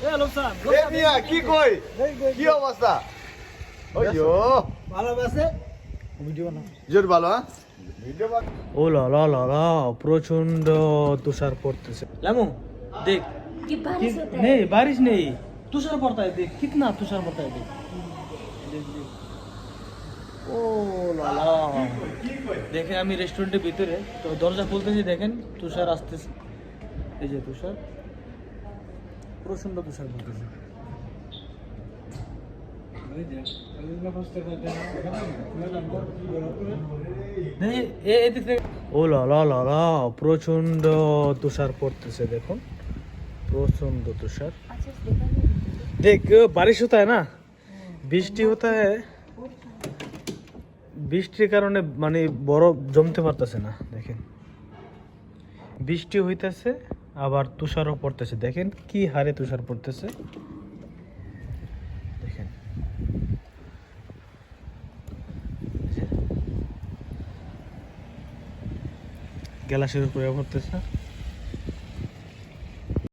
এ লোকসান এ মিয়া কি কই কি অবস্থা ওইয়ো ভালোবাসে ভিডিও না জোর ভালো হ্যাঁ ভিডিও বান ও লা লা লা লা প্রচন্ড তুষার পড়তেছে লামু দেখ कि बारिश होता है नहीं बारिश नहीं तुषार पड़ता है देख कितना तुषार पड़ता है देख देख, देख। ও লালা দেখেন আমি রেস্টুরেন্টের ভিতরে তো দরজা খুলতেছি দেখেন তুষার আসতেছে এই যে তুষার প্রচণ্ড তুষার পড়তেছে। প্রচণ্ড তুষার পড়তেছে দেখুন। প্রচণ্ড তুষার। দেখ বারিশ হতা না? বৃষ্টি হতা বৃষ্টির কারণে মানে বরফ জমতে পারতেছে না দেখেন। বৃষ্টি হইতেছে। আবার তুষারও পড়তেছে। দেখেন কি হারে তুষার পড়তেছে। দেখেন। গ্যালাসের উপরে পড়তেছে।